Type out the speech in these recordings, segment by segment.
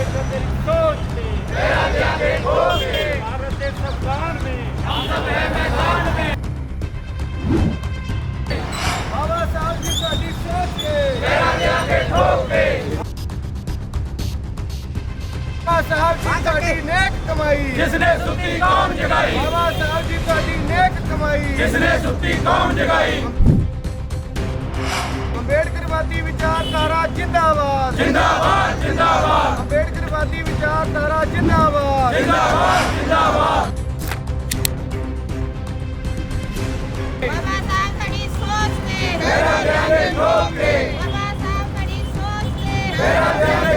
अंबेडकर तेरी सोच में तेरा दिया बेहोश में भारत देश संविधान में हम सब है मैदान में बाबा साहब जी का जिस सोच में तेरा दिया बेहोश में बाबा साहब जी का दी नेक कमाई जिसने सुती कौम जगाई? बाबा साहब जी का दी नेक कमाई। जिसने सुती कौम जगाई? ਅੰਬੇਡਕਰਵਾਦੀ ਵਿਚਾਰਧਾਰਾ ਜਿੰਦਾਬਾਦ। ਜਿੰਦਾਬਾਦ ਜਿੰਦਾਬਾਦ। ਅੰਬੇਡਕਰਵਾਦੀ ਵਿਚਾਰਧਾਰਾ ਜਿੰਦਾਬਾਦ। ਜਿੰਦਾਬਾਦ ਜਿੰਦਾਬਾਦ। ਬਾਬਾ ਸਾਹਿਬ ਸਾਡੀ ਸੋਚ ਤੇ ਮੇਰਾ ਧਿਆਨ ਠੋਕ ਤੇ ਬਾਬਾ ਸਾਹਿਬ ਸਾਡੀ ਸੋਚ ਤੇ ਮੇਰਾ ਧਿਆਨ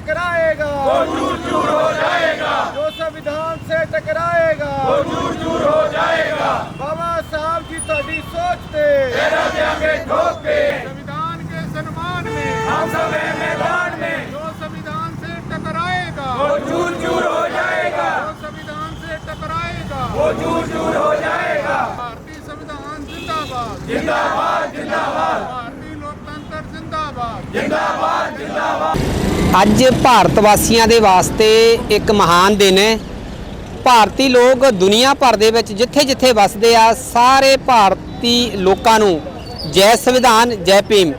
टकराएगा। वो चूर चूर हो जाएगा। जो संविधान से टकराएगा। वो चूर चूर हो जाएगा। बाबा साहब जी तो थोड़ी सोचते। संविधान के सम्मान में। हम सब मैदान में। जो संविधान से टकराएगा। वो चूर चूर हो जाएगा। जो संविधान से टकराएगा। वो चूर चूर हो जाएगा। भारतीय संविधान जिंदाबाद। जिंदाबाद जिंदाबाद। भारतीय लोकतंत्र जिंदाबाद। जिंदाबाद जिंदाबाद। ਅੱਜ ਭਾਰਤ ਵਾਸੀਆਂ ਦੇ ਵਾਸਤੇ ਇੱਕ ਮਹਾਨ ਦਿਨ ਹੈ। ਭਾਰਤੀ ਲੋਕ ਦੁਨੀਆ ਭਰ ਦੇ ਵਿੱਚ ਜਿੱਥੇ-ਜਿੱਥੇ ਵੱਸਦੇ ਆ, ਸਾਰੇ ਭਾਰਤੀ ਲੋਕਾਂ ਨੂੰ ਜੈ ਸੰਵਿਧਾਨ, ਜੈ ਭੀਮ।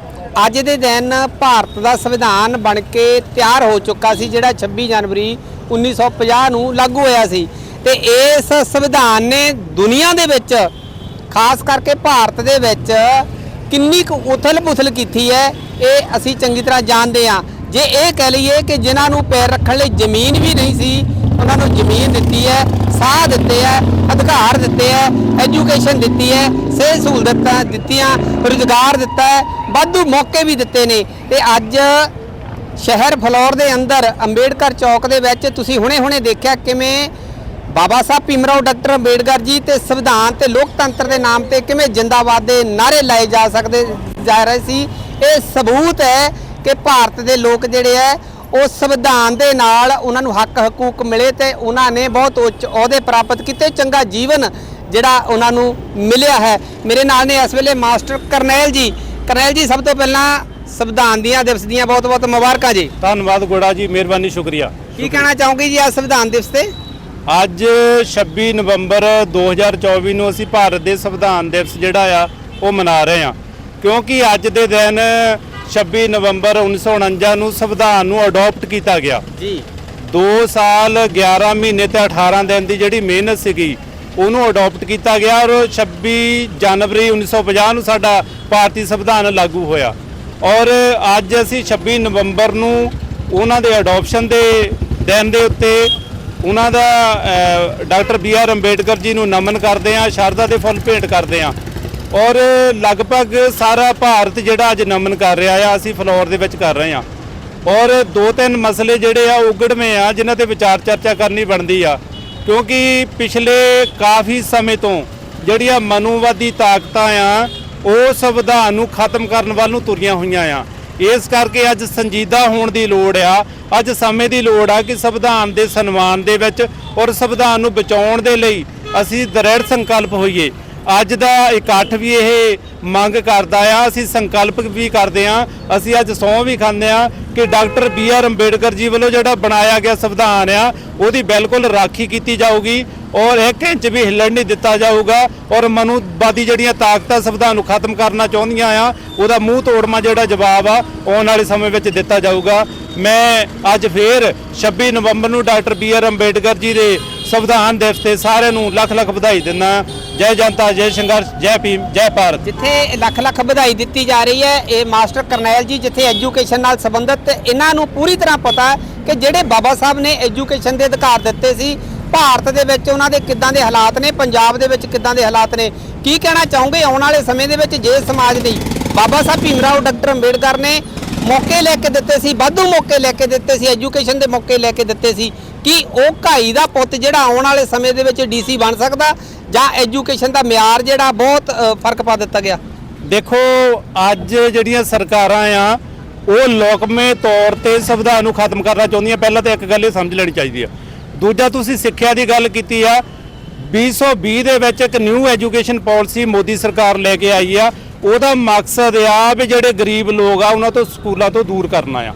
ਅੱਜ ਦੇ ਦਿਨ ਭਾਰਤ ਦਾ ਸੰਵਿਧਾਨ ਬਣ ਕੇ ਤਿਆਰ ਹੋ ਚੁੱਕਾ ਸੀ, ਜਿਹੜਾ 26 ਜਨਵਰੀ 1950 ਨੂੰ ਲਾਗੂ ਹੋਇਆ ਸੀ। ਤੇ ਇਸ ਸੰਵਿਧਾਨ ਨੇ ਦੁਨੀਆ ਦੇ ਵਿੱਚ, ਖਾਸ ਕਰਕੇ ਭਾਰਤ ਦੇ ਵਿੱਚ, ਕਿੰਨੀ ਕੁ ਉਥਲ-ਪੁਥਲ ਕੀਤੀ ਹੈ, ਇਹ ਅਸੀਂ ਚੰਗੀ ਤਰ੍ਹਾਂ ਜਾਣਦੇ ਹਾਂ। ਜੇ ਇਹ ਕਹਿ ਲਈਏ ਕਿ ਜਿਨ੍ਹਾਂ ਨੂੰ ਪੈਰ ਰੱਖਣ ਲਈ ਜ਼ਮੀਨ ਵੀ ਨਹੀਂ ਸੀ, ਉਹਨਾਂ ਨੂੰ ਜ਼ਮੀਨ ਦਿੱਤੀ ਹੈ, ਸਾਹ ਦਿੱਤੇ ਹੈ, ਅਧਿਕਾਰ ਦਿੱਤੇ ਹੈ ਐਜੂਕੇਸ਼ਨ ਦਿੱਤੀ ਹੈ, ਸਿਹਤ ਸਹੂਲਤਾਂ ਦਿੱਤੀਆਂ, ਰੁਜ਼ਗਾਰ ਦਿੱਤਾ ਹੈ, ਵਾਧੂ ਮੌਕੇ ਵੀ ਦਿੱਤੇ ਨੇ। ਤੇ ਅੱਜ ਸ਼ਹਿਰ ਫਲੌਰ ਦੇ ਅੰਦਰ ਅੰਬੇਡਕਰ ਚੌਕ ਦੇ ਵਿੱਚ ਤੁਸੀਂ ਹੁਣੇ-ਹੁਣੇ ਦੇਖਿਆ ਕਿਵੇਂ ਬਾਬਾ ਸਾਹਿਬ ਭੀਮਰਾਓ ਡਾਕਟਰ ਅੰਬੇਡਕਰ ਜੀ ਤੇ ਸੰਵਿਧਾਨ ਤੇ ਲੋਕਤੰਤਰ ਦੇ ਨਾਮ ਤੇ ਕਿਵੇਂ ਜਿੰਦਾਬਾਦ ਦੇ ਨਾਰੇ ਲਾਏ ਜਾ ਸਕਦੇ, ਜਾ ਰਹੇ ਸੀ। ਇਹ ਸਬੂਤ ਹੈ ਕਿ ਭਾਰਤ ਦੇ ਲੋਕ ਜਿਹੜੇ ਹੈ ਉਹ ਸੰਵਿਧਾਨ ਦੇ ਨਾਲ ਉਹਨਾਂ ਨੂੰ ਹੱਕ ਹਕੂਕ ਮਿਲੇ ਤੇ ਉਹਨਾਂ ਨੇ ਬਹੁਤ ਉੱਚ ਅਹੁਦੇ ਪ੍ਰਾਪਤ ਕੀਤੇ। ਚੰਗਾ ਜੀਵਨ ਜਿਹੜਾ ਉਹਨਾਂ ਨੂੰ ਮਿਲਿਆ ਹੈ। ਮੇਰੇ ਨਾਲ ਨੇ ਇਸ ਵੇਲੇ ਮਾਸਟਰ ਕਰਨੈਲ ਜੀ। ਕਰਨੈਲ ਜੀ ਸਭ ਤੋਂ ਪਹਿਲਾਂ ਸੰਵਿਧਾਨ ਦੀਆਂ ਦਿਵਸ ਦੀਆਂ ਬਹੁਤ-ਬਹੁਤ ਮੁਬਾਰਕਾਂ ਜੀ। ਧੰਨਵਾਦ ਗੋੜਾ ਜੀ ਮਿਹਰਬਾਨੀ ਸ਼ੁਕਰੀਆ। ਕੀ ਕਹਿਣਾ ਚਾਹੋਗੇ ਜੀ ਅੱਜ ਸੰਵਿਧਾਨ ਦਿਵਸ ਤੇ? ਅੱਜ 26 ਨਵੰਬਰ 2024 ਨੂੰ ਅਸੀਂ ਭਾਰਤ ਦੇ ਸੰਵਿਧਾਨ ਦਿਵਸ ਜਿਹੜਾ ਆ ਉਹ ਮਨਾ ਰਹੇ ਹਾਂ। ਕਿਉਂਕਿ ਅੱਜ ਦੇ ਦਿਨ 26 ਨਵੰਬਰ 1949 ਨੂੰ ਸੰਵਿਧਾਨ ਨੂੰ ਅਡਾਪਟ ਕੀਤਾ ਗਿਆ। ਜੀ। 2 ਸਾਲ 11 ਮਹੀਨੇ ਤੇ 18 ਦਿਨ ਦੀ ਜਿਹੜੀ ਮਿਹਨਤ ਸੀਗੀ ਉਹਨੂੰ ਅਡਾਪਟ ਕੀਤਾ ਗਿਆ ਔਰ 26 ਜਨਵਰੀ 1950 ਨੂੰ ਸਾਡਾ ਭਾਰਤੀ ਸੰਵਿਧਾਨ ਲਾਗੂ ਹੋਇਆ। ਔਰ ਅੱਜ ਅਸੀਂ 26 ਨਵੰਬਰ ਨੂੰ ਉਹਨਾਂ ਦੇ ਅਡਾਪਸ਼ਨ ਦੇ ਦਿਨ ਦੇ ਉੱਤੇ ਉਹਨਾਂ ਦਾ doctor B R Ambedkar ji ਨੂੰ ਨਮਨ ਕਰਦੇ ਹਾਂ ਸ਼ਰਧਾ ਦੇ ਫੁੱਲ ਭੇਂਟ ਕਰਦੇ ਹਾਂ। ਔਰ ਲਗਭਗ ਸਾਰਾ ਭਾਰਤ ਜਿਹੜਾ ਅੱਜ ਨਮਨ ਕਰ ਰਿਹਾ ਆ, ਅਸੀਂ ਫਲੋਰ ਦੇ ਵਿੱਚ ਕਰ ਰਹੇ ਹਾਂ ਔਰ ਦੋ ਤਿੰਨ ਮਸਲੇ ਜਿਹੜੇ ਆ, ਉਗੜਵੇਂ ਆ, ਜਿਨ੍ਹਾਂ ਤੇ ਵਿਚਾਰ ਚਰਚਾ ਕਰਨੀ ਬਣਦੀ ਆ। ਕਿਉਂਕਿ ਪਿਛਲੇ ਕਾਫੀ ਸਮੇਂ ਤੋਂ ਜਿਹੜੀਆਂ ਮਨੂਵਾਦੀ ਤਾਕਤਾਂ ਆ, ਉਹ ਸੰਵਿਧਾਨ ਨੂੰ ਖਤਮ ਕਰਨ ਵੱਲ ਨੂੰ ਤੁਰੀਆਂ ਹੋਈਆਂ ਆ। ਇਸ ਕਰਕੇ ਅੱਜ ਸੰਜੀਦਾ ਹੋਣ ਦੀ ਲੋੜ ਆ। ਅੱਜ ਸਮੇਂ ਦੀ ਲੋੜ ਆ ਕਿ ਸੰਵਿਧਾਨ ਦੇ ਸਨਮਾਨ ਦੇ ਵਿੱਚ ਔਰ ਸੰਵਿਧਾਨ ਨੂੰ ਬਚਾਉਣ ਦੇ ਲਈ ਅਸੀਂ ਦ੍ਰਿੜ ਸੰਕਲਪ ਹੋਈਏ। ਅੱਜ ਦਾ ਇਕੱਠ ਵੀ ਇਹ ਮੰਗ ਕਰਦਾ ਆ, ਅਸੀਂ ਸੰਕਲਪ ਵੀ ਕਰਦੇ ਆ, ਅਸੀਂ ਅੱਜ ਸਹੁੰ ਵੀ ਖਾਂਦੇ ਆ ਕਿ ਡਾਕਟਰ ਬੀ ਆਰ ਅੰਬੇਡਕਰ ਜੀ ਵੱਲੋਂ ਜਿਹੜਾ ਬਣਾਇਆ ਗਿਆ ਸੰਵਿਧਾਨ ਆ, ਉਹਦੀ ਬਿਲਕੁਲ ਰਾਖੀ ਕੀਤੀ ਜਾਊਗੀ ਔਰ ਇੱਕ ਇੰਚ ਵੀ ਹਿੱਲਣ ਨਹੀਂ ਦਿੱਤਾ ਜਾਊਗਾ ਔਰ ਮਨੂਵਾਦੀ ਜਿਹੜੀਆਂ ਤਾਕਤਾਂ ਸੰਵਿਧਾਨ ਨੂੰ ਖਤਮ ਕਰਨਾ ਚਾਹੁੰਦੀਆਂ ਆ, ਉਹਦਾ ਮੂੰਹ ਤੋੜਮਾ ਜਿਹੜਾ ਜਵਾਬ ਆ, ਆਉਣ ਵਾਲੇ ਸਮੇਂ ਵਿੱਚ ਦਿੱਤਾ ਜਾਊਗਾ। ਮੈਂ ਅੱਜ ਫੇਰ 26 ਨਵੰਬਰ ਨੂੰ doctor B R Ambedkar ji ਦੇ ਸੰਵਿਧਾਨ ਦਿਵਸ ਤੇ ਸਾਰਿਆਂ ਨੂੰ ਲੱਖ ਲੱਖ ਵਧਾਈ ਦਿੰਦਾ ਜੈ ਜਨਤਾ, ਜੈ ਸੰਘਰਸ਼, ਜੈ ਭੀਮ, ਜੈ ਭਾਰਤ। ਜਿੱਥੇ ਲੱਖ ਲੱਖ ਵਧਾਈ ਦਿੱਤੀ ਜਾ ਰਹੀ ਹੈ, ਇਹ ਮਾਸਟਰ ਕਰਨੈਲ ਜੀ, ਜਿੱਥੇ ਐਜੂਕੇਸ਼ਨ ਨਾਲ ਸੰਬੰਧਿਤ ਇਹਨਾਂ ਨੂੰ ਪੂਰੀ ਤਰ੍ਹਾਂ ਪਤਾ ਕਿ ਜਿਹੜੇ ਬਾਬਾ ਸਾਹਿਬ ਨੇ ਐਜੂਕੇਸ਼ਨ ਦੇ ਅਧਿਕਾਰ ਦਿੱਤੇ ਸੀ, ਭਾਰਤ ਦੇ ਵਿੱਚ ਉਹਨਾਂ ਦੇ ਕਿੱਦਾਂ ਦੇ ਹਾਲਾਤ ਨੇ, ਪੰਜਾਬ ਦੇ ਵਿੱਚ ਕਿੱਦਾਂ ਦੇ ਹਾਲਾਤ ਨੇ, ਕੀ ਕਹਿਣਾ ਚਾਹੋਗੇ ਆਉਣ ਵਾਲੇ ਸਮੇਂ ਦੇ ਵਿੱਚ ਜੇ ਸਮਾਜ ਲਈ ਬਾਬਾ ਸਾਹਿਬ ਭੀਮਰਾਓ ਡਾਕਟਰ ਅੰਬੇਡਕਰ ਨੇ ਮੌਕੇ ਲੈ ਕੇ ਦਿੱਤੇ ਸੀ, ਵਾਧੂ ਮੌਕੇ ਲੈ ਕੇ ਦਿੱਤੇ ਸੀ ਐਜੂਕੇਸ਼ਨ ਦੇ ਮੌਕੇ ਲੈ ਕੇ ਦਿੱਤੇ ਸੀ, ਕਿ ਉਹ ਘਾਈ ਦਾ ਪੁੱਤ ਜਿਹੜਾ ਆਉਣ ਵਾਲੇ ਸਮੇਂ ਦੇ ਵਿੱਚ ਡੀਸੀ ਬਣ ਸਕਦਾ ਜਾਂ ਐਜੂਕੇਸ਼ਨ ਦਾ ਮਿਆਰ ਜਿਹੜਾ ਬਹੁਤ ਫ਼ਰਕ ਪਾ ਦਿੱਤਾ ਗਿਆ? ਦੇਖੋ, ਅੱਜ ਜਿਹੜੀਆਂ ਸਰਕਾਰਾਂ ਆ ਉਹ ਲੋਕਮੇ ਤੌਰ ਤੇ ਸੰਵਿਧਾਨ ਨੂੰ ਖਤਮ ਕਰਨਾ ਚਾਹੁੰਦੀਆਂ, ਪਹਿਲਾਂ ਤਾਂ ਇੱਕ ਗੱਲ ਇਹ ਸਮਝ ਲੈਣੀ ਚਾਹੀਦੀ ਆ। ਦੂਜਾ ਤੁਸੀਂ ਸਿੱਖਿਆ ਦੀ ਗੱਲ ਕੀਤੀ ਆ 2020 ਦੇ ਵਿੱਚ ਇੱਕ ਨਿਊ ਐਜੂਕੇਸ਼ਨ ਪਾਲਿਸੀ ਮੋਦੀ ਸਰਕਾਰ ਲੈ ਕੇ ਆਈ ਆ। ਉਹਦਾ ਮਕਸਦ ਆ ਵੀ ਜਿਹੜੇ ਗਰੀਬ ਲੋਕ ਆ, ਉਹਨਾਂ ਤੋਂ ਸਕੂਲਾਂ ਤੋਂ ਦੂਰ ਕਰਨਾ ਆ।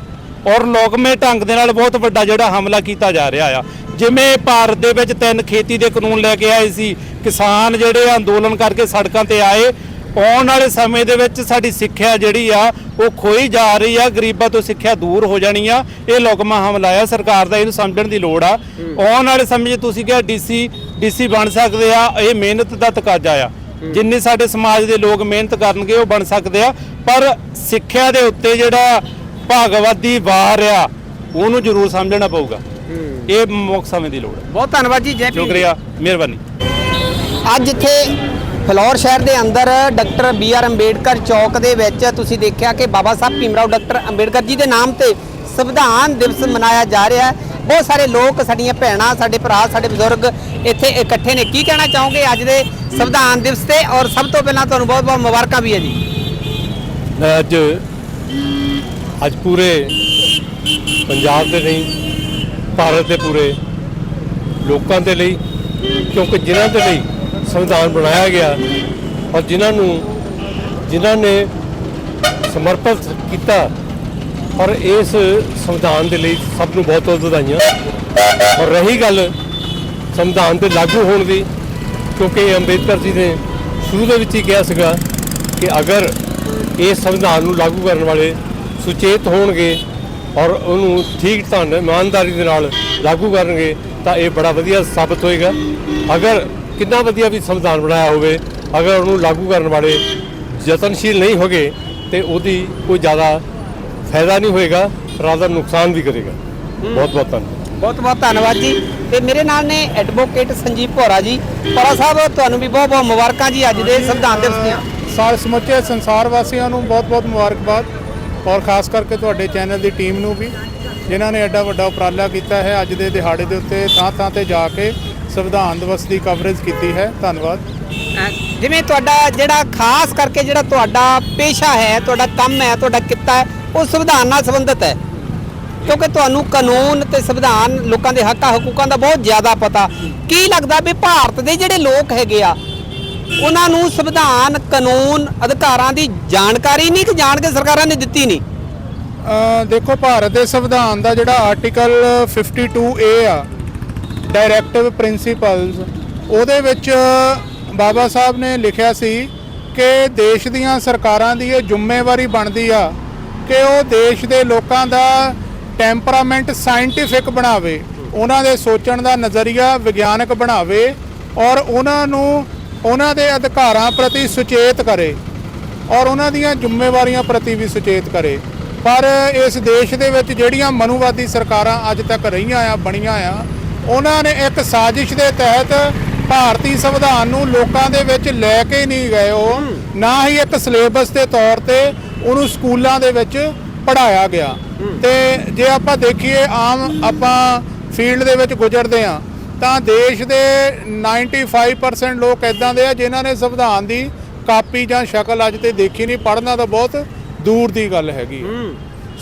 ਔਰ ਲੋਕਮੇ ਢੰਗ ਦੇ ਨਾਲ ਬਹੁਤ ਵੱਡਾ ਜਿਹੜਾ ਹਮਲਾ ਕੀਤਾ ਜਾ ਰਿਹਾ ਆ। ਜਿਵੇਂ ਭਾਰਤ ਦੇ ਵਿੱਚ ਤਿੰਨ ਖੇਤੀ ਦੇ ਕਾਨੂੰਨ ਲੈ ਕੇ ਆਏ ਸੀ, ਕਿਸਾਨ ਜਿਹੜੇ ਅੰਦੋਲਨ ਕਰਕੇ ਸੜਕਾਂ ਤੇ ਆਏ ਆਉਣ ਵਾਲੇ ਸਮੇਂ ਦੇ ਵਿੱਚ ਸਾਡੀ ਸਿੱਖਿਆ ਜਿਹੜੀ ਆ ਉਹ ਖੋਈ ਜਾ ਰਹੀ ਆ ਗਰੀਬਾਂ ਤੋਂ ਸਿੱਖਿਆ ਦੂਰ ਹੋ ਜਾਣੀ ਆ। ਇਹ ਲੋਕਮਾ ਹਮਲਾ ਆ ਸਰਕਾਰ ਦਾ ਇਹਨੂੰ ਸਮਝਣ ਦੀ ਲੋੜ ਆ। ਆਉਣ ਵਾਲੇ ਸਮੇਂ 'ਚ ਤੁਸੀਂ ਕਿਹਾ ਡੀਸੀ ਡੀਸੀ ਬਣ ਸਕਦੇ ਆ ਇਹ ਮਿਹਨਤ ਦਾ ਤਕਾਜ਼ਾ ਆ। ਜਿੰਨੇ ਸਾਡੇ ਸਮਾਜ ਦੇ ਲੋਕ ਮਿਹਨਤ ਕਰਨਗੇ ਉਹ ਬਣ ਸਕਦੇ ਆ। ਪਰ ਸਿੱਖਿਆ ਦੇ ਉੱਤੇ ਜਿਹੜਾ ਭਾਗਵਤੀ ਵਾਰ ਆ ਉਹਨੂੰ ਜ਼ਰੂਰ ਸਮਝਣਾ ਪਊਗਾ। ਇਹ ਮੁੱਖ ਸਮੇਂ ਦੀ ਲੋੜ ਹੈ ਬਹੁਤ ਧੰਨਵਾਦ ਜੀ ਜੈ। ਸ਼ੁਕਰੀਆ ਮਿਹਰਬਾਨੀ। ਅੱਜ ਇੱਥੇ ਫਲੌਰ ਸ਼ਹਿਰ ਦੇ ਅੰਦਰ ਡਾਕਟਰ ਬੀ ਆਰ ਅੰਬੇਡਕਰ ਚੌਕ ਦੇ ਵਿੱਚ ਤੁਸੀਂ ਦੇਖਿਆ ਕਿ ਬਾਬਾ ਸਾਹਿਬ ਭੀਮਰਾਓ ਡਾਕਟਰ ਅੰਬੇਡਕਰ ਜੀ ਦੇ ਨਾਮ ਤੇ ਸੰਵਿਧਾਨ ਦਿਵਸ ਮਨਾਇਆ ਜਾ ਰਿਹਾ ਹੈ। ਬਹੁਤ ਸਾਰੇ ਲੋਕ, ਸਾਡੀਆਂ ਭੈਣਾਂ, ਸਾਡੇ ਭਰਾ, ਸਾਡੇ ਬਜ਼ੁਰਗ ਇੱਥੇ ਇਕੱਠੇ ਨੇ। ਕੀ ਕਹਿਣਾ ਚਾਹੋਗੇ ਅੱਜ ਦੇ ਸੰਵਿਧਾਨ ਦਿਵਸ ਤੇ? ਔਰ ਸਭ ਤੋਂ ਪਹਿਲਾਂ ਤੁਹਾਨੂੰ ਬਹੁਤ ਬਹੁਤ ਮੁਬਾਰਕਾਂ ਵੀ ਹੈ ਜੀ। ਅੱਜ ਅੱਜ ਪੂਰੇ ਪੰਜਾਬ ਦੇ ਨਹੀਂ, ਭਾਰਤ ਦੇ ਪੂਰੇ ਲੋਕਾਂ ਦੇ ਲਈ, ਕਿਉਂਕਿ ਜਿਨ੍ਹਾਂ ਦੇ ਲਈ ਸੰਵਿਧਾਨ ਬਣਾਇਆ ਗਿਆ ਔਰ ਜਿਨ੍ਹਾਂ ਨੂੰ, ਜਿਨ੍ਹਾਂ ਨੇ ਸਮਰਪਿਤ ਕੀਤਾ ਔਰ ਇਸ ਸੰਵਿਧਾਨ ਦੇ ਲਈ ਸਭ ਨੂੰ ਬਹੁਤ ਬਹੁਤ ਵਧਾਈਆਂ। ਔਰ ਰਹੀ ਗੱਲ ਸੰਵਿਧਾਨ ਤੇ ਲਾਗੂ ਹੋਣ ਦੀ, ਕਿਉਂਕਿ ਅੰਬੇਦਕਰ ਜੀ ਨੇ ਸ਼ੁਰੂ ਦੇ ਵਿੱਚ ਹੀ ਕਿਹਾ ਸੀਗਾ ਕਿ ਅਗਰ ਇਸ ਸੰਵਿਧਾਨ ਨੂੰ ਲਾਗੂ ਕਰਨ ਵਾਲੇ ਸੁਚੇਤ ਹੋਣਗੇ ਔਰ ਉਹਨੂੰ ਠੀਕ ਢੰਗ ਨਾਲ ਇਮਾਨਦਾਰੀ ਦੇ ਨਾਲ ਲਾਗੂ ਕਰਨਗੇ, ਤਾਂ ਇਹ ਬੜਾ ਵਧੀਆ ਸਾਬਤ ਹੋਏਗਾ। ਅਗਰ ਕਿੰਨਾ ਵਧੀਆ ਵੀ ਸੰਵਿਧਾਨ ਬਣਾਇਆ ਹੋਵੇ ਅਗਰ ਉਹਨੂੰ ਲਾਗੂ ਕਰਨ ਵਾਲੇ ਯਤਨਸ਼ੀਲ ਨਹੀਂ ਹੋਗੇ ਤੇ ਉਹਦੀ ਕੋਈ ਜ਼ਿਆਦਾ ਫਾਇਦਾ ਨਹੀਂ ਹੋਏਗਾ ਰਾਦਰ ਨੁਕਸਾਨ ਵੀ ਕਰੇਗਾ। ਬਹੁਤ ਬਹੁਤ ਧੰਨਵਾਦ। ਬਹੁਤ ਬਹੁਤ ਧੰਨਵਾਦ ਜੀ। ਤੇ ਮੇਰੇ ਨਾਲ ਨੇ ਐਡਵੋਕੇਟ ਸੰਜੀਵ ਭੋਰਾ ਜੀ। ਭੋਰਾ ਸਾਹਿਬ ਤੁਹਾਨੂੰ ਵੀ ਬਹੁਤ ਬਹੁਤ ਮੁਬਾਰਕਾਂ ਜੀ ਅੱਜ ਦੇ ਸੰਵਿਧਾਨ ਦਿਵਸ ਦੀਆਂ। ਸਾਰੇ ਸਮੁੱਚੇ ਸੰਸਾਰ ਵਾਸੀਆਂ ਨੂੰ ਬਹੁਤ-ਬਹੁਤ ਮੁਬਾਰਕਬਾਦ। ਔਰ ਖਾਸ ਕਰਕੇ ਤੁਹਾਡੇ ਚੈਨਲ ਦੀ ਟੀਮ ਨੂੰ ਵੀ ਜਿਨ੍ਹਾਂ ਨੇ ਐਡਾ ਵੱਡਾ ਉਪਰਾਲਾ ਕੀਤਾ ਹੈ ਅੱਜ ਦੇ ਦਿਹਾੜੇ ਦੇ ਉੱਤੇ ਥਾਂ-ਥਾਂ ਤੇ ਜਾ ਕੇ। ਸੰਵਿਧਾਨ ਦਿਵਸ ਦੀ ਕਵਰੇਜ ਕੀਤੀ ਹੈ। ਧੰਨਵਾਦ। ਜਿਵੇਂ ਤੁਹਾਡਾ ਜਿਹੜਾ ਖਾਸ ਕਰਕੇ ਜਿਹੜਾ ਤੁਹਾਡਾ ਪੇਸ਼ਾ ਹੈ ਤੁਹਾਡਾ ਕੰਮ ਹੈ ਤੁਹਾਡਾ ਕਿੱਤਾ ਹੈ ਉਹ ਸੰਵਿਧਾਨ ਨਾਲ ਸੰਬੰਧਿਤ ਹੈ। ਕਿਉਂਕਿ ਤੁਹਾਨੂੰ ਕਾਨੂੰਨ ਤੇ ਸੰਵਿਧਾਨ ਲੋਕਾਂ ਦੇ ਹੱਕਾਂ ਹਕੂਕਾਂ ਦਾ ਬਹੁਤ ਜ਼ਿਆਦਾ ਪਤਾ। ਕੀ ਲੱਗਦਾ ਵੀ ਭਾਰਤ ਦੇ ਜਿਹੜੇ ਲੋਕ ਹੈਗੇ ਆ ਉਹਨਾਂ ਨੂੰ ਸੰਵਿਧਾਨ ਕਾਨੂੰਨ ਅਧਿਕਾਰਾਂ ਦੀ ਜਾਣਕਾਰੀ ਨਹੀਂ ਕਿ ਜਾਣ ਕੇ ਸਰਕਾਰਾਂ ਨੇ ਦਿੱਤੀ ਨਹੀਂ? ਅ, ਦੇਖੋ ਭਾਰਤ ਦੇ ਸੰਵਿਧਾਨ ਦਾ ਜਿਹੜਾ ਆਰਟੀਕਲ 52A ਆ ਡਾਇਰੈਕਟਿਵ ਪ੍ਰਿੰਸੀਪਲਸ ਉਹਦੇ ਵਿੱਚ ਬਾਬਾ ਸਾਹਿਬ ਨੇ ਲਿਖਿਆ ਸੀ ਕਿ ਦੇਸ਼ ਦੀਆਂ ਸਰਕਾਰਾਂ ਦੀ ਇਹ ਜ਼ਿੰਮੇਵਾਰੀ ਬਣਦੀ ਆ ਕਿ ਉਹ ਦੇਸ਼ ਦੇ ਲੋਕਾਂ ਦਾ ਟੈਂਪਰਾਮੈਂਟ ਸਾਇੰਟਿਫਿਕ ਬਣਾਵੇ, ਉਹਨਾਂ ਦੇ ਸੋਚਣ ਦਾ ਨਜ਼ਰੀਆ ਵਿਗਿਆਨਕ ਬਣਾਵੇ ਔਰ ਉਹਨਾਂ ਨੂੰ ਉਹਨਾਂ ਦੇ ਅਧਿਕਾਰਾਂ ਪ੍ਰਤੀ ਸੁਚੇਤ ਕਰੇ ਔਰ ਉਹਨਾਂ ਦੀਆਂ ਜ਼ਿੰਮੇਵਾਰੀਆਂ ਪ੍ਰਤੀ ਵੀ ਸੁਚੇਤ ਕਰੇ। ਪਰ ਇਸ ਦੇਸ਼ ਦੇ ਵਿੱਚ ਜਿਹੜੀਆਂ ਮਨੂਵਾਦੀ ਸਰਕਾਰਾਂ ਅੱਜ ਤੱਕ ਰਹੀਆਂ ਆ, ਬਣੀਆਂ ਆ ਉਹਨਾਂ ਨੇ ਇੱਕ ਸਾਜ਼ਿਸ਼ ਦੇ ਤਹਿਤ ਭਾਰਤੀ ਸੰਵਿਧਾਨ ਨੂੰ ਲੋਕਾਂ ਦੇ ਵਿੱਚ ਲੈ ਕੇ ਹੀ ਨਹੀਂ ਗਏ ਉਹ ਨਾ ਹੀ ਇੱਕ ਸਿਲੇਬਸ ਦੇ ਤੌਰ ਤੇ ਉਹਨੂੰ ਸਕੂਲਾਂ ਦੇ ਵਿੱਚ ਪੜਾਇਆ ਗਿਆ। ਤੇ ਜੇ ਆਪਾਂ ਦੇਖੀਏ ਆਮ ਆਪਾਂ ਫੀਲਡ ਦੇ ਵਿੱਚ ਗੁਜ਼ਰਦੇ ਆ ਤਾਂ ਦੇਸ਼ ਦੇ 95% ਲੋਕ ਇਦਾਂ ਦੇ ਆ ਜਿਨ੍ਹਾਂ ਨੇ ਸੰਵਿਧਾਨ ਦੀ ਕਾਪੀ ਜਾਂ ਸ਼ਕਲ ਅੱਜ ਤੇ ਦੇਖੀ ਨਹੀਂ। ਪੜ੍ਹਨਾ ਤਾਂ ਬਹੁਤ ਦੂਰ ਦੀ ਗੱਲ ਹੈਗੀ।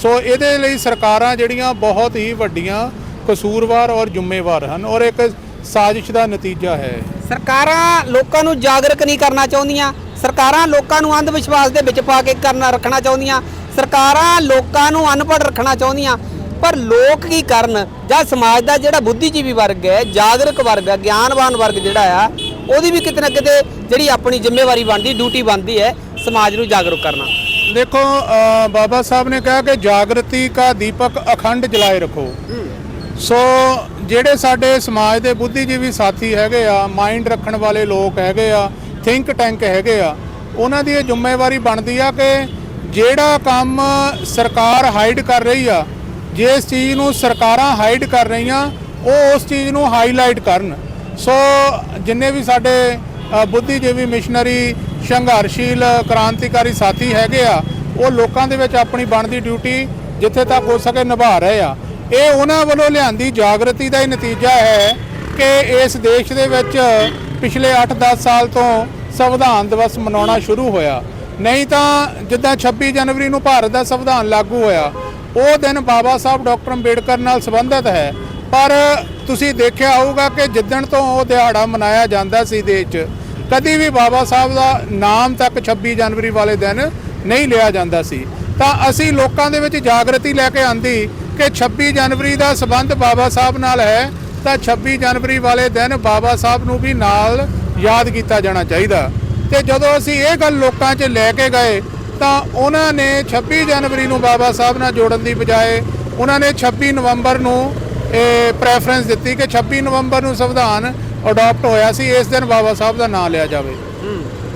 ਸੋ ਇਹਦੇ ਲਈ ਸਰਕਾਰਾਂ ਜਿਹੜੀਆਂ ਬਹੁਤ ਹੀ ਵੱਡੀਆਂ ਕਸੂਰਵਾਰ ਔਰ ਜ਼ਿੰਮੇਵਾਰ ਹਨ ਔਰ ਇੱਕ ਸਾਜ਼ਿਸ਼ ਦਾ ਨਤੀਜਾ ਹੈ। ਸਰਕਾਰਾਂ ਲੋਕਾਂ ਨੂੰ ਜਾਗਰੂਕ ਨਹੀਂ ਕਰਨਾ ਚਾਹੁੰਦੀਆਂ ਸਰਕਾਰਾਂ ਲੋਕਾਂ ਨੂੰ ਅੰਧ ਵਿਸ਼ਵਾਸ ਦੇ ਵਿੱਚ ਪਾ ਕੇ ਕਰਨਾ ਰੱਖਣਾ ਚਾਹੁੰਦੀਆਂ ਸਰਕਾਰਾਂ ਲੋਕਾਂ ਨੂੰ ਅਨਪੜ੍ਹ ਰੱਖਣਾ ਚਾਹੁੰਦੀਆਂ ਪਰ ਲੋਕ ਕੀ ਕਰਨ? ਜਾਂ ਸਮਾਜ ਦਾ ਜਿਹੜਾ ਬੁੱਧੀਜੀਵੀ ਵਰਗ ਹੈ ਜਾਗਰੂਕ ਵਰਗ ਹੈ ਗਿਆਨਵਾਨ ਵਰਗ ਜਿਹੜਾ ਆ ਉਹਦੀ ਵੀ ਕਿਤੇ ਨਾ ਕਿਤੇ ਜਿਹੜੀ ਆਪਣੀ ਜ਼ਿੰਮੇਵਾਰੀ ਬਣਦੀ ਡਿਊਟੀ ਬਣਦੀ ਹੈ ਸਮਾਜ ਨੂੰ ਜਾਗਰੂਕ ਕਰਨਾ। ਦੇਖੋ ਬਾਬਾ ਸਾਹਿਬ ਨੇ ਕਿਹਾ ਕਿ ਜਾਗਰਤੀ ਕਾ ਦੀਪਕ ਅਖੰਡ ਜਲਾਏ ਰੱਖੋ। ਸੋ ਜਿਹੜੇ ਸਾਡੇ ਸਮਾਜ ਦੇ ਬੁੱਧੀਜੀਵੀ ਸਾਥੀ ਹੈਗੇ ਆ ਮਾਈਂਡ ਰੱਖਣ ਵਾਲੇ ਲੋਕ ਹੈਗੇ ਆ ਥਿੰਕ ਟੈਂਕ ਹੈਗੇ ਆ, ਉਹਨਾਂ ਦੀ ਇਹ ਜ਼ਿੰਮੇਵਾਰੀ ਬਣਦੀ ਆ ਕਿ ਜਿਹੜਾ ਕੰਮ ਸਰਕਾਰ ਹਾਈਡ ਕਰ ਰਹੀ ਆ, ਜਿਸ ਚੀਜ਼ ਨੂੰ ਸਰਕਾਰਾਂ ਹਾਈਡ ਕਰ ਰਹੀਆਂ, ਉਹ ਉਸ ਚੀਜ਼ ਨੂੰ ਹਾਈਲਾਈਟ ਕਰਨ। ਸੋ ਜਿੰਨੇ ਵੀ ਸਾਡੇ ਬੁੱਧੀਜੀਵੀ ਮਿਸ਼ਨਰੀ ਸੰਘਰਸ਼ੀਲ, ਕ੍ਰਾਂਤੀਕਾਰੀ ਸਾਥੀ ਹੈਗੇ ਆ, ਉਹ ਲੋਕਾਂ ਦੇ ਵਿੱਚ ਆਪਣੀ ਬਣਦੀ ਡਿਊਟੀ ਜਿੱਥੇ ਤੱਕ ਹੋ ਸਕੇ ਨਿਭਾ ਰਹੇ ਆ। ਇਹ ਉਹਨਾਂ ਵੱਲੋਂ ਲਿਆਂਦੀ ਜਾਗਰਤੀ ਦਾ ਹੀ ਨਤੀਜਾ ਹੈ ਕਿ ਇਸ ਦੇਸ਼ ਦੇ ਵਿੱਚ ਪਿਛਲੇ 8-10 ਸਾਲ ਤੋਂ ਸੰਵਿਧਾਨ ਦਿਵਸ ਮਨਾਉਣਾ ਸ਼ੁਰੂ ਹੋਇਆ। ਨਹੀਂ ਤਾਂ ਜਿੱਦਾਂ 26 ਜਨਵਰੀ ਨੂੰ ਭਾਰਤ ਦਾ ਸੰਵਿਧਾਨ ਲਾਗੂ ਹੋਇਆ, ਉਹ ਦਿਨ ਬਾਬਾ ਸਾਹਿਬ ਡਾਕਟਰ ਅੰਬੇਡਕਰ ਨਾਲ ਸੰਬੰਧਿਤ ਹੈ। ਪਰ ਤੁਸੀਂ ਦੇਖਿਆ ਹੋਊਗਾ ਕਿ ਜਿੱਦਣ ਤੋਂ ਉਹ ਦਿਹਾੜਾ ਮਨਾਇਆ ਜਾਂਦਾ ਸੀ ਦੇਸ਼ 'ਚ, ਕਦੀ ਵੀ ਬਾਬਾ ਸਾਹਿਬ ਦਾ ਨਾਮ ਤੱਕ 26 ਜਨਵਰੀ ਵਾਲੇ ਦਿਨ ਨਹੀਂ ਲਿਆ ਜਾਂਦਾ ਸੀ। ਤਾਂ ਅਸੀਂ ਲੋਕਾਂ ਦੇ ਵਿੱਚ ਜਾਗਰਤੀ ਲੈ ਕੇ ਆਂਦੀ ਕਿ 26 ਜਨਵਰੀ ਦਾ ਸਬੰਧ ਬਾਬਾ ਸਾਹਿਬ ਨਾਲ ਹੈ, ਤਾਂ 26 ਜਨਵਰੀ ਵਾਲੇ ਦਿਨ ਬਾਬਾ ਸਾਹਿਬ ਨੂੰ ਵੀ ਨਾਲ ਯਾਦ ਕੀਤਾ ਜਾਣਾ ਚਾਹੀਦਾ। ਤੇ ਜਦੋਂ ਅਸੀਂ ਇਹ ਗੱਲ ਲੋਕਾਂ 'ਚ ਲੈ ਕੇ ਗਏ, ਤਾਂ ਉਹਨਾਂ ਨੇ 26 ਜਨਵਰੀ ਨੂੰ ਬਾਬਾ ਸਾਹਿਬ ਨਾਲ ਜੋੜਨ ਦੀ ਬਜਾਏ ਉਹਨਾਂ ਨੇ 26 ਨਵੰਬਰ ਨੂੰ ਇਹ ਪ੍ਰੈਫਰੈਂਸ ਦਿੱਤੀ ਕਿ 26 ਨਵੰਬਰ ਨੂੰ ਸੰਵਿਧਾਨ ਅਡਾਪਟ ਹੋਇਆ ਸੀ, ਇਸ ਦਿਨ ਬਾਬਾ ਸਾਹਿਬ ਦਾ ਨਾਮ ਲਿਆ ਜਾਵੇ।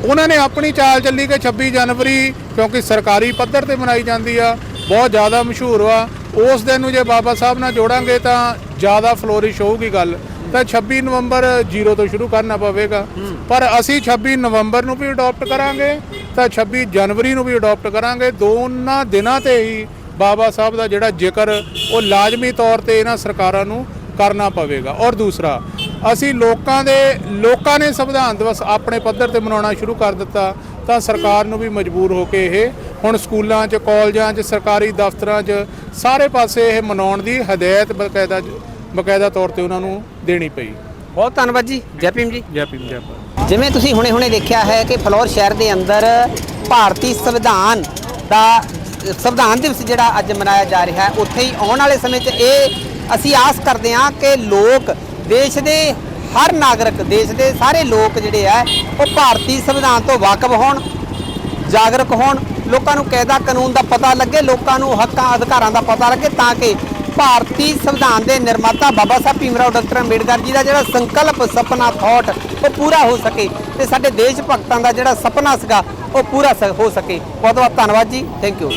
ਉਹਨਾਂ ਨੇ ਆਪਣੀ ਚਾਲ ਚੱਲੀ ਕਿ 26 ਜਨਵਰੀ, ਕਿਉਂਕਿ ਸਰਕਾਰੀ ਪੱਧਰ ਤੇ ਮਨਾਈ ਜਾਂਦੀ ਆ, ਬਹੁਤ ਜ਼ਿਆਦਾ ਮਸ਼ਹੂਰ ਆ ਉਸ ਦਿਨ ਨੂੰ ਜੇ ਬਾਬਾ ਸਾਹਿਬ ਨਾਲ ਜੋੜਾਂਗੇ ਤਾਂ ਜ਼ਿਆਦਾ ਫਲੋਰਿਸ਼ ਹੋਊਗੀ ਗੱਲ। ਤਾਂ 26 ਨਵੰਬਰ ਜ਼ੀਰੋ ਤੋਂ ਸ਼ੁਰੂ ਕਰਨਾ ਪਵੇਗਾ। ਪਰ ਅਸੀਂ 26 ਨਵੰਬਰ ਨੂੰ ਵੀ ਅਡਾਪਟ ਕਰਾਂਗੇ ਤਾਂ 26 ਜਨਵਰੀ ਨੂੰ ਵੀ ਅਡਾਪਟ ਕਰਾਂਗੇ। ਦੋਨਾਂ ਦਿਨਾਂ ਤੇ ਹੀ ਬਾਬਾ ਸਾਹਿਬ ਦਾ ਜਿਹੜਾ ਜ਼ਿਕਰ ਉਹ ਲਾਜ਼ਮੀ ਤੌਰ ਤੇ ਇਹਨਾਂ ਸਰਕਾਰਾਂ ਨੂੰ ਕਰਨਾ ਪਵੇਗਾ। ਔਰ ਦੂਸਰਾ ਅਸੀਂ ਲੋਕਾਂ ਦੇ ਲੋਕਾਂ ਨੇ ਸੰਵਿਧਾਨ ਦਿਵਸ ਆਪਣੇ ਪੱਧਰ ਤੇ ਮਨਾਉਣਾ ਸ਼ੁਰੂ ਕਰ ਦਿੱਤਾ। ਤਾਂ ਸਰਕਾਰ ਨੂੰ ਵੀ ਮਜਬੂਰ ਹੋ ਕੇ ਇਹ ਹੁਣ ਸਕੂਲਾਂ 'ਚ ਕਾਲਜਾਂ 'ਚ ਸਰਕਾਰੀ ਦਫ਼ਤਰਾਂ 'ਚ ਸਾਰੇ ਪਾਸੇ ਇਹ ਮਨਾਉਣ ਦੀ ਹਦਾਇਤ ਬਕਾਇਦਾ ਬਕਾਇਦਾ ਤੌਰ ਤੇ ਉਹਨਾਂ ਨੂੰ ਦੇਣੀ ਪਈ। ਬਹੁਤ ਧੰਨਵਾਦ ਜੀ। ਜੈ ਭੀਮ ਜੀ। ਜੈ ਭੀਮ ਜੈ ਭਾਰਤ ਜਿਵੇਂ ਤੁਸੀਂ ਹੁਣੇ-ਹੁਣੇ ਦੇਖਿਆ ਹੈ ਕਿ ਫਲੋਰ ਸ਼ਹਿਰ ਦੇ ਅੰਦਰ ਭਾਰਤੀ ਸੰਵਿਧਾਨ ਦਾ ਸੰਵਿਧਾਨ ਦਿਵਸ ਜਿਹੜਾ ਅੱਜ ਮਨਾਇਆ ਜਾ ਰਿਹਾ ਹੈ ਉੱਥੇ ਹੀ ਆਉਣ ਵਾਲੇ ਸਮੇਂ 'ਚ ਇਹ ਅਸੀਂ ਆਸ ਕਰਦੇ ਹਾਂ ਕਿ ਲੋਕ ਦੇਸ਼ ਦੇ ਹਰ ਨਾਗਰਿਕ, ਦੇਸ਼ ਦੇ ਸਾਰੇ ਲੋਕ ਜਿਹੜੇ ਆ, ਉਹ ਭਾਰਤੀ ਸੰਵਿਧਾਨ ਤੋਂ ਵਾਕਿਫ ਹੋਣ, ਜਾਗਰੂਕ ਹੋਣ, ਲੋਕਾਂ ਨੂੰ ਕਾਇਦਾ ਕਾਨੂੰਨ ਦਾ ਪਤਾ ਲੱਗੇ, ਲੋਕਾਂ ਨੂੰ ਹੱਕਾਂ, ਅਧਿਕਾਰਾਂ ਦਾ ਪਤਾ ਲੱਗੇ ਤਾਂ ਕਿ ਭਾਰਤੀ ਸੰਵਿਧਾਨ ਦੇ ਨਿਰਮਾਤਾ ਬਾਬਾ ਸਾਹਿਬ ਭੀਮਰਾਓ ਡਾਕਟਰ ਅੰਬੇਡਕਰ ਜੀ ਦਾ ਜਿਹੜਾ ਸੰਕਲਪ, ਸੁਪਨਾ ਥਾਟ ਉਹ ਪੂਰਾ ਹੋ ਸਕੇ ਤੇ ਸਾਡੇ ਦੇਸ਼ ਭਗਤਾਂ ਦਾ ਜਿਹੜਾ ਸੁਪਨਾ ਸੀਗਾ, ਉਹ ਪੂਰਾ ਸ- ਹੋ ਸਕੇ। ਬਹੁਤ ਬਹੁਤ ਧੰਨਵਾਦ ਜੀ। Thank you